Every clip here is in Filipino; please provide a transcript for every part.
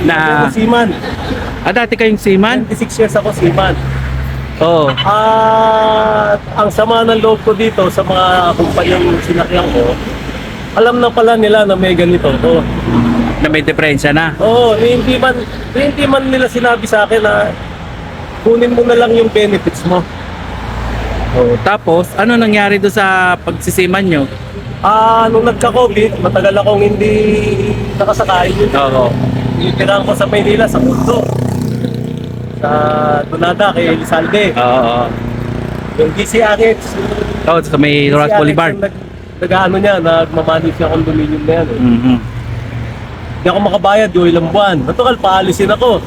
Na, Ako seaman. ah, dati kayong seaman? 26 years ako seaman. Oo. At ang sama ng loob ko dito sa mga kumpanyang sinakyan ko, alam na pala nila na may ganito to. Na may diferensya na. Oo, hindi man, hindi man nila sinabi sa akin na kunin mo na lang yung benefits mo. Oo. Tapos, ano nangyari do sa pagsisiman nyo? Ah, nung nagka-COVID, matagal akong hindi nakasakay. Oo. Tinirahan ko sa Maynila, sa Pundo. Sa Donada, kay Elizalde. Oo. Yung DCRX. Oo, sa may Roras Boulevard. Nag, nag-ano niya, nagmamanage siya condominium na yan. Eh. Mhm. Hindi ako makabayad yung ilang buwan. Natural, paalisin ako.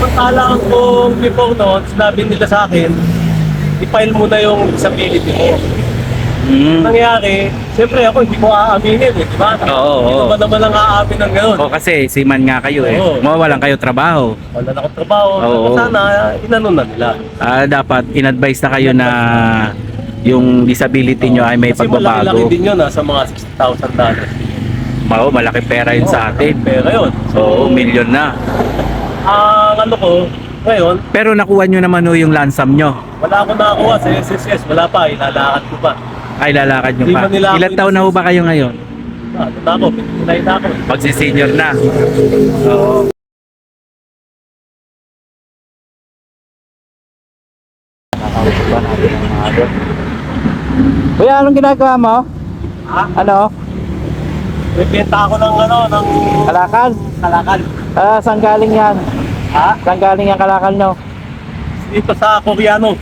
Pagkalaan kong before noon, sinabi nila sa akin, i-file mo na yung disability mo. Mhm. Nangyari, siyempre ako hindi ko aaminin eh, di ba? Oo, oo. Hindi ba naman ang aamin ng gano'n? O kasi seaman nga kayo eh. Oo. Mawawalan kayo trabaho. Wala na akong trabaho. Oo. Sana, inano na nila. Ah, dapat in-advise na kayo na yung disability nyo ay may Kasi malaki-laki pagbabago. din yun, nasa mga 60,000 dollars. Oo, malaki pera yun sa atin. Pera yun. Oo, milyon na. Ang ano ko, ngayon, Pero nakuha nyo naman ho yung lansam nyo. wala akong nakakuha sa SSS. Wala pa, ilalakad ko pa. Ay, lalakad nyo pa. nila ako Ilan taon na ho ba kayo ngayon? Ah, na ako, pinay na ako. Magsi-senior na. Oo. Kuya, anong ginagawa mo? Ha? Ano? May benta ako ng ano, ng Kalakal? kalakal. Ah, saan galing yan? Ha? Saan galing yung kalakal nyo? Dito sa Koreano.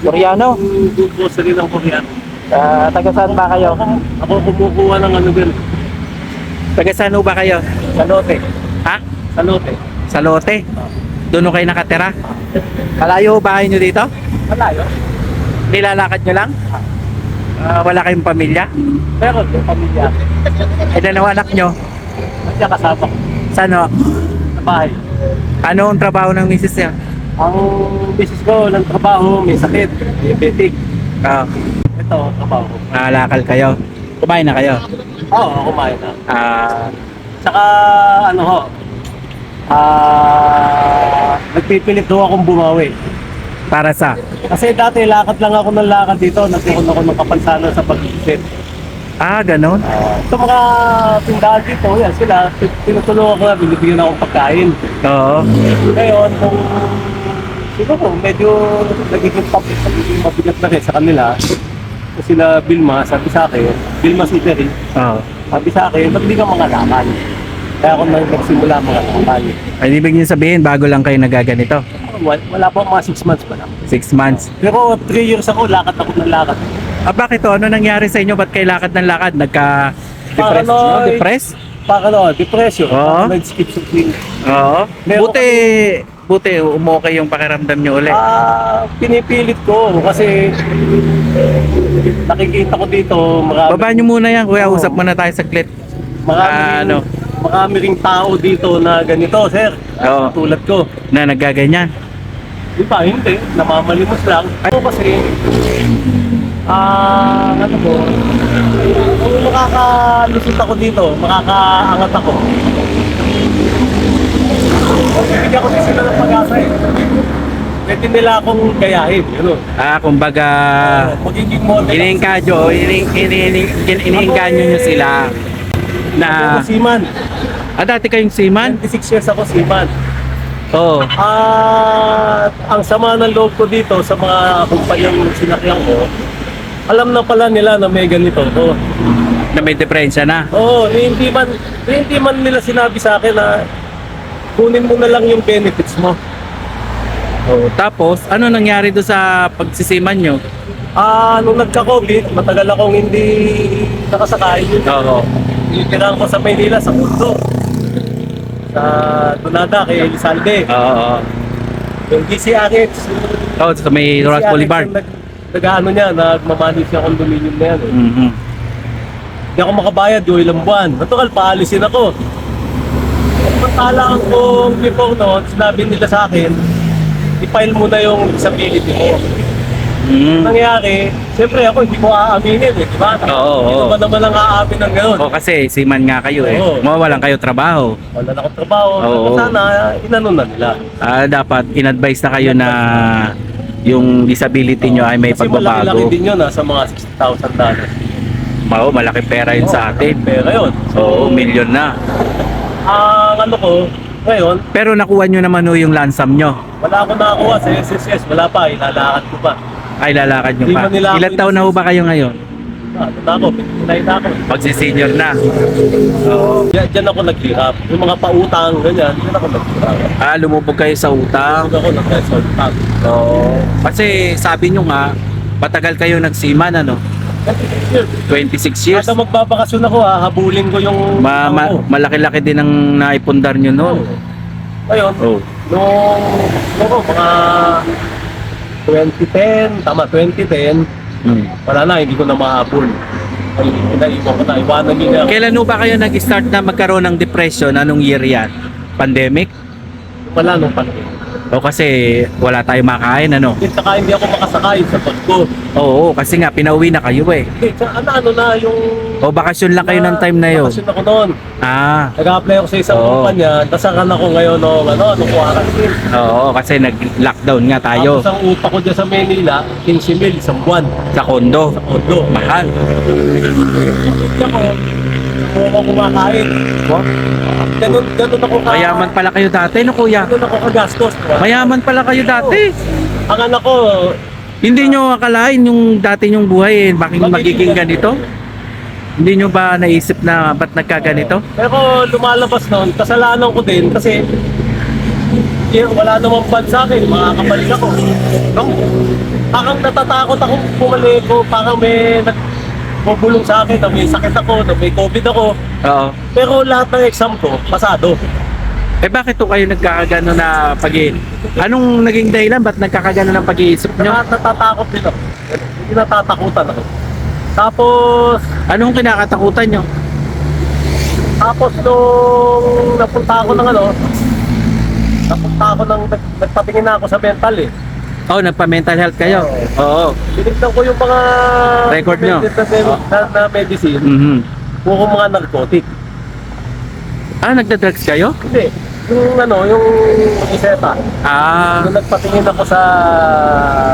Koreano? Yung grocery ng Koreano. Ah, taga saan ba kayo? Ako, kumukuha ng ano din. Taga saan ba kayo? Sa lote. Ha? Sa lote. Sa lote? Doon kayo nakatira? Malayo bahay nyo dito? Malayo. Nilalakad nyo lang? Ah, wala kayong pamilya? Pero yung pamilya. Ilan ang anak nyo? Kasi kasama Saan ho? sa bahay. Ano ang trabaho ng misis niya? Ang business ko ng trabaho, may sakit, diabetic. Ah, Ito, trabaho ko. nakalakal kayo. Kumain na kayo. Oo, kumain na. Ah, Tsaka ano ho, ah, nagpipilit daw akong bumawi. para sa Kasi dati lakad lang ako ng lakad dito, nagkaroon ako ng kapansanan sa pag-isip. Ah, ganon. Sa mga tindahan dito, yan sila, tinutulungan ko na, binibigyan akong pagkain. Oo. Ngayon, kung siguro medyo nagiging public, nagiging mabigat na rin sa kanila, kung sila Bilma, sabi sa akin, Bilma City, Oo. sabi sa akin, ba't di ka mga laman? Kaya ako nang nagsimula mga laman. Ay, ibig niyo sabihin, bago lang kayo nagaganito. Wala, wala pa mga 6 months pa lang. Six months. Pero 3 years ako, lakad ako ng lakad. Ah, bakit to? Ano nangyari sa inyo? Ba't kayo lakad ng lakad? Nagka... Depress? Paranoid. No, depress? Para ano, depression, Oo. oh. schizophrenia. Oo. Meron Buti, buti, umokay yung pakiramdam niyo ulit. Ah, pinipilit ko kasi nakikita ko dito marami, Baba niyo muna yan, kuya. Oo. Usap muna tayo saglit. marami, Ah, ano? marami ring tao dito na ganito, sir. Oo. Tulad ko. Na nagaganyan. Di ba? Hindi. Namamalimos lang. Ako kasi, ah, ano ko, kung makakalusot ako dito, makakaangat ako. Bibigyan ko sila ng pag-asa eh. Pwede nila akong gayahin, yun. Ah, kumbaga, Magiging model. ini- iniingganyo nyo sila na... Ako seaman. Ah, dati kayong seaman? 26 years ako seaman. Oo. At ang sama ng loob ko dito sa mga kumpanyang sinakyan ko, alam na pala nila na may ganito to. Na may diferensya na. Oo, hindi man, hindi man nila sinabi sa akin na kunin mo na lang yung benefits mo. Oo. Tapos, ano nangyari do sa pagsisiman nyo? Ah, nung nagka-COVID, matagal akong hindi nakasakay. Oo. Tinirahan ko sa Maynila, sa Pundo. Sa Donada, kay Elizalde. Oo. Yung DCRX. Oo, sa may DCRX Boulevard. yung Nag, nag-ano niya, nagmamanage siya condominium na yan. Eh. Mhm. Hindi ako makabayad yung ilang buwan. Natural, paalisin ako. Pagkalaan kong before noon, sinabi nila sa akin, i-file mo na yung disability mo. Mm. nangyari, siyempre ako hindi ko aaminin eh, di ba? Oo, oo. Hindi naman naman ang aamin ng gano'n. O kasi seaman nga kayo eh. Oo. Mawawalan kayo trabaho. Wala na akong trabaho. Oo. Sana, inano na nila. Ah, dapat in-advise na kayo na yung disability nyo ay may Kasi malaki-laki pagbabago. din yun, nasa mga 60,000 dollars. Mao, malaki pera yun sa atin. Pera yun. Oo, milyon na. Ang ano ko, ngayon, Pero nakuha nyo naman ho yung lansam nyo. wala akong nakakuha sa SSS. Wala pa, ilalakad ko pa. Ay, lalakad nyo Di pa. ba nila ako Ilan taon na ho ba kayo ngayon? Ano na ako, pinay na ako. Magsi-senior na. Oo. Diyan, diyan ako naghirap. Yung mga pautang, ganyan, diyan ako naghirap. Ah, lumubog kayo sa utang. Huwag ako nag-utang. Oo. Kasi sabi nyo nga, matagal kayo nagsiman, ano? 26 years. Kada magbabakasyon ako, ha, habulin ko yung Ma, ma, malaki-laki din ang naipundar nyo noon. Ngayon, Oh. nung, nung mga 2010, tama, 2010, Hmm. wala na, hindi ko na mahabol. Ay, naiwan ko na, iwanan na. Kailan ho ba kayo nag-start na magkaroon ng depression? Anong year yan? Pandemic? Wala nung pandemic. O kasi wala tayong makain, ano? At saka hindi ako makasakay sa bag ko. Oo, kasi nga pinauwi na kayo eh. Eh, sa- ano, ano na yung... O bakasyon lang kayo ng time na yun. Bakasyon ako noon. Ah, Nag-apply ako sa isang Oo. kumpanya, tasakan ako ngayon no, ano, ano, quarantine. oo, kasi nag-lockdown nga tayo Tapos ang upa ko dyan sa Manila, 15 mil, isang buwan. sa kondo. Sa kondo. Mahal. Hindi ako, hindi ako kumakain. Ganun, ganun ako ka... Mayaman pala kayo dati, no kuya? Ganun ako kagastos. Mayaman pala kayo dati. Ang anak ko, Hindi nyo akalain yung dati nyong buhay eh, bakit magiging ganito? Hindi nyo ba naisip na ba't nagkaganito? pero lumalabas noon, kasalanan ko din kasi eh, wala namang ban sa akin, makakabalik ako. No? Parang natatakot akong bumalik ko, parang may nagbubulong sa akin na may sakit ako, na may COVID ako. Oo. Pero lahat ng exam ko, pasado. Eh bakit to kayo nagkakagano na pag Anong naging dahilan? Ba't nagkakagano ng pag-iisip nyo? Nat- natatakot din ako. Hindi natatakutan ako. Tapos, Anong kinakatakutan nyo? tapos nung napunta ako ng ano, napunta ako ng, nag- nagpatingin na ako sa mental eh. Oh, nagpa-mental health kayo? Oo. Tinignan ko yung mga Record nyo? recommended Na, na, na medicine, Mhm. puro mga narcotic. Ah, nagda-drugs kayo? Hindi, yung ano, yung iseta. Ah, Nung nagpatingin ako sa...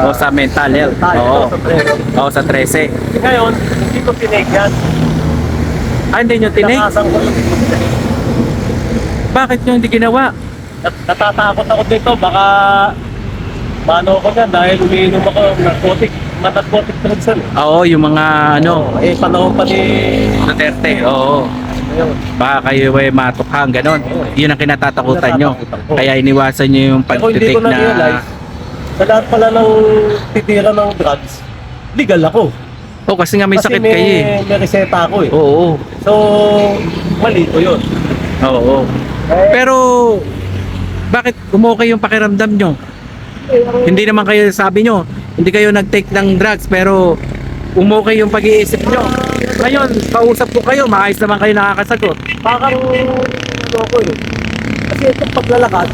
o sa mental health. tayo, Oo. sa pre. Oo, sa 13. Ngayon, hindi ko tinake yan. Ah, hindi nyo tinake? Tinakasan ko. Bakit nyo hindi ginawa? Nat- Natatakot ako dito, baka Mano ako yan dahil umiinom ako ng narcotic, narcotic drugs eh. Oo, yung mga ano, Eh, panahon pa ni... Duterte. Oo. Ayun. Baka kayo ay matukhang, ganon. Yun ang kinatatakutan nyo. Kinatatakutan ko. Kaya iniwasan nyo yung Pero hindi ko na-realize, na... sa lahat pala ng titira ng drugs, legal ako. Oh, kasi nga may Kasi sakit may, kayo eh. may reseta ako eh. Oo. So, mali ko yun. Oo. Eh, Pero, bakit umokay yung pakiramdam nyo? Hindi naman kayo, sabi nyo, hindi kayo nag-take ng drugs, pero umokay yung pag-iisip nyo. Ngayon, kausap ko kayo, maayos naman kayo nakakasagot. parang ano ko eh. Kasi itong paglalakad,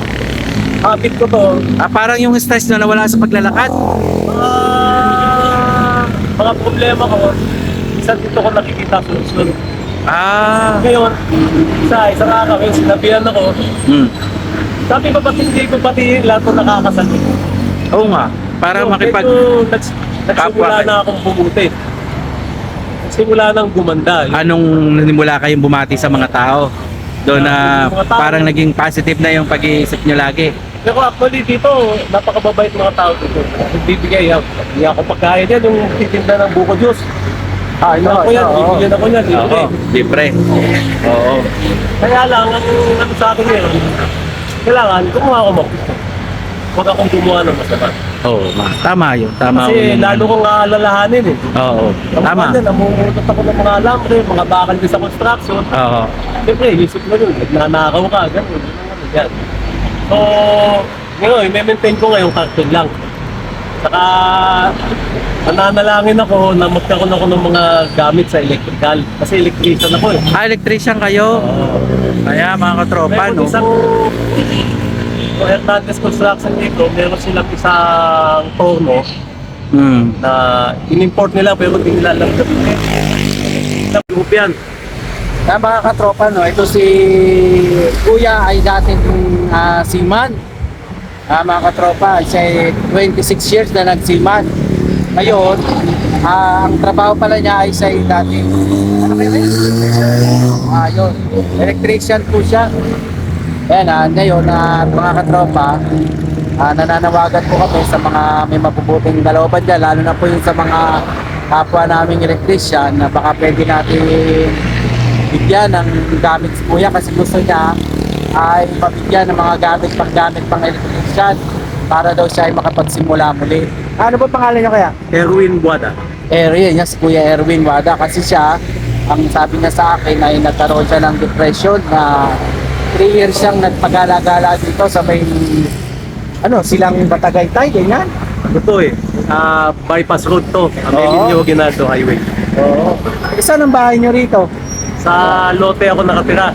habit ko to, Ah, parang yung stress nyo nawala sa paglalakad. mga, mga problema ko, isa dito ko nakikita solusyon. Ah. Ngayon, isa, isang araw, yung sinabihan ako, Hmm. sabi ko ba't hindi ko pati lahat ng nakakasakit? Oo nga. Para So, makipag... medyo nags, nagsimula na akong bumuti. Nagsimula nang gumanda. Yung- Anong nanimula kayong bumati sa mga tao? Doon na Mga tao. parang naging positive na yung pag-iisip nyo lagi. Pero actually dito, napakababait mga tao dito. Nagbibigay ako. Hindi ako pagkain yan, yung titinda ng buko juice. Ah, ino, ako yan, bibigyan ako yan, libre. Oo, libre. Oo. Kaya lang, ang ano sa akin ngayon, kailangan gumawa ako mag Huwag akong gumawa ng masama. Oo, ma. Tama yun. Tama Kasi yun. lalo kong aalalahanin eh. Oo. Tama. Tama. Namumutot ako ng mga alambre, mga bakal din sa construction. Oo. Siyempre, isip mo yun, nagnanakaw ka, gano'n, gano'n, yan. So, ngayon, i-maintain ko ngayong cartoon lang. Saka, nananalangin ako na magkaroon ako ng mga gamit sa electrical. Kasi electrician ako eh. Ah, electrician kayo. Kaya mga katropa, Meron no? isang so, Hernandez Construction dito, meron silang isang torno Hmm. na in-import nila pero hindi nila alam gamitin. Group yan. Ah, mga katropa, no, ito si Kuya ay dating ah, seaman. Ah, mga katropa, siya ay 26 years na nagseaman. Ngayon, ah, ang trabaho pala niya ay siya ay dating ano kaya yun? Ah, yun. Electrician po siya. Ayan, ah, ngayon, ah, mga katropa, ah, nananawagan po kami sa mga may mabubuting kalooban dyan, lalo na po yung sa mga kapwa naming electrician na baka pwede natin bigyan ng gamit si Kuya kasi gusto niya ay mabigyan ng mga gamit pang gamit pang electrician para daw siya ay makapagsimula muli. Ano ba pangalan niya kaya? Erwin Buada. Erwin, niya si Kuya Erwin Wada kasi siya ang sabi niya sa akin ay nagkaroon siya ng depression na 3 years siyang nagpagala-gala dito sa may ano, silang Batagaytay, ganyan. Ito eh, ah, bypass road to. Oo. Amelinyo Ginaldo Highway. Oo. Isa ng bahay niyo rito? Sa lote ako nakatira.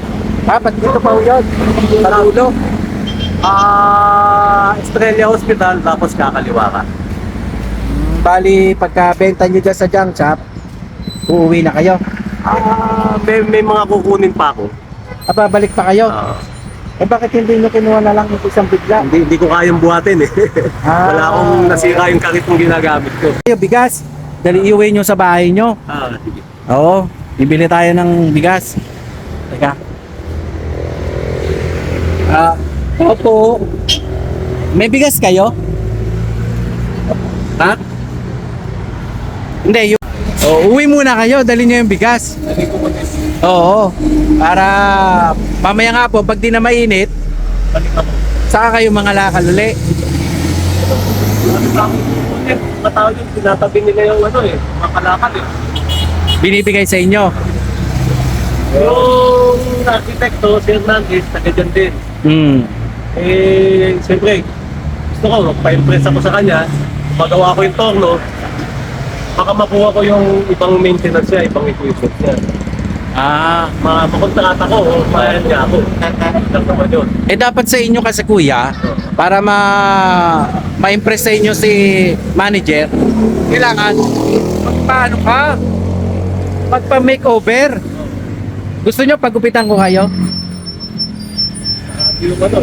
Ha, ba't dito pa ho yun? Parulo. Ah, Estrella Hospital tapos kakaliwa ka. Bali, pagka-benta nyo dyan sa junk shop, uuwi na kayo. Ah, may, may mga kukunin pa ako. Aba, balik pa kayo. Ah, Eh bakit hindi nyo kinuha na lang yung isang bigla? hindi, hindi ko kayang buhatin eh. Ah. Wala akong nasira yung karit kong ginagamit ko. Kayo, bigas. Dali iuwi nyo sa bahay nyo. Ah, sige. Oo, bibili tayo ng bigas. Teka. Ah, opo. May bigas kayo? Ha? Hindi, yung... Oh, uwi muna kayo, dali nyo yung bigas. Oo, para mamaya nga po, pag di na mainit, Balik ako. saka kayo mga lakal uli. Tao yung tinatabi nila yung ano eh, mga kalakal eh. Binibigay sa inyo. Yung arkitekto, si Hernandez, taga dyan din. Hmm. Eh, siyempre, gusto ko, magpa-impress ako sa kanya, magawa ko yung torno, baka makuha ko yung ibang maintenance niya, ibang equipment niya. Ah, Ma makontrata ko, o bayan niya ako. Lang naman yun. Eh dapat sa inyo kasi kuya, para ma ma-impress sa inyo si manager, kailangan magpaano ka? Magpa-makeover. Gusto nyo pagupitan ko kayo? Sabi yung ano,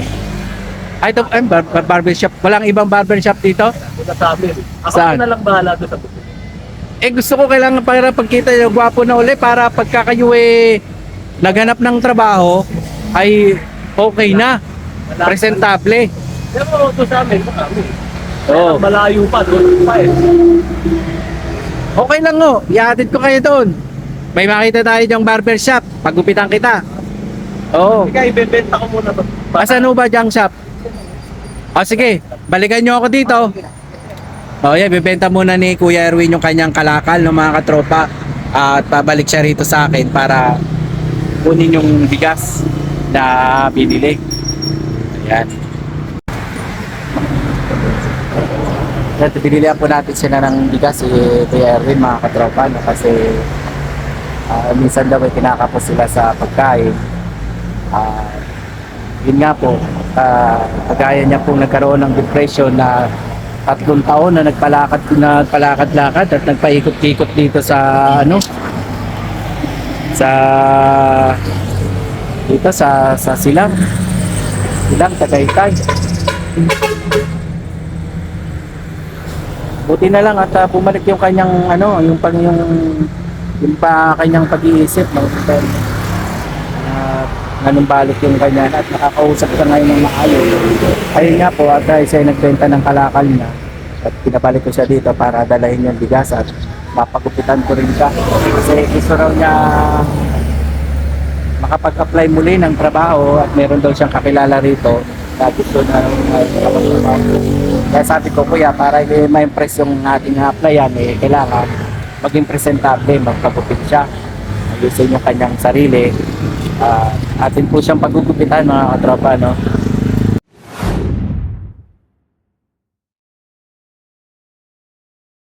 Ay, ito, ay, bar- bar- barbershop. Walang ibang barbershop dito? muna sa amin. Ako Saan? na lang bahala doon sa butik. Eh, gusto ko kailangan para pagkita nyo, gwapo na uli, para pagka kayo eh, naghanap ng trabaho, ay okay na. Presentable. Pero doon sa amin, marami. Oo. Malayo pa, doon pa eh. Okay lang oh, ihatid ko kayo doon. May makita tayo diyang barbershop, pagupitan kita. Oo. Sige, ibebenta ko muna to. Asan ho ba diyang shop? O sige, balikan nyo ako dito. O yan, bibenta muna ni Kuya Erwin yung kanyang kalakal ng mga katropa. At pabalik siya rito sa akin para kunin yung bigas na binili. Ayan. At binilihan po natin sila ng bigas si Kuya Erwin mga katropa no? kasi ah, minsan daw ay kinakapos sila sa pagkain. Ah, yun nga po, ah, kagaya niya pong nagkaroon ng depression na tatlong taon na nagpalakad nagpalakad-lakad at nagpaikot-ikot dito sa ano sa dito sa sa Silang. Silang Tagaytay. Buti na lang at ah, bumalik yung kanyang ano yung pang yung yung pa kanyang pag-iisip no at nanumbalik yung kanya at nakakausap ka ngayon ng maayos. Ayun nga po, at siya ay nagbenta ng kalakal niya at pinabalik ko siya dito para dalahin yung bigas at mapagupitan ko rin siya. Kasi gusto raw niya makapag-apply muli ng trabaho at meron daw siyang kakilala rito na gusto na makapagtrabaho. Kaya sabi ko, kuya, para ma-impress yung ating applyan, eh, kailangan maging presentable, magpagupit siya. Ayusin yung kanyang sarili. Ah, atin po siyang pagugupitan mga katropa, no?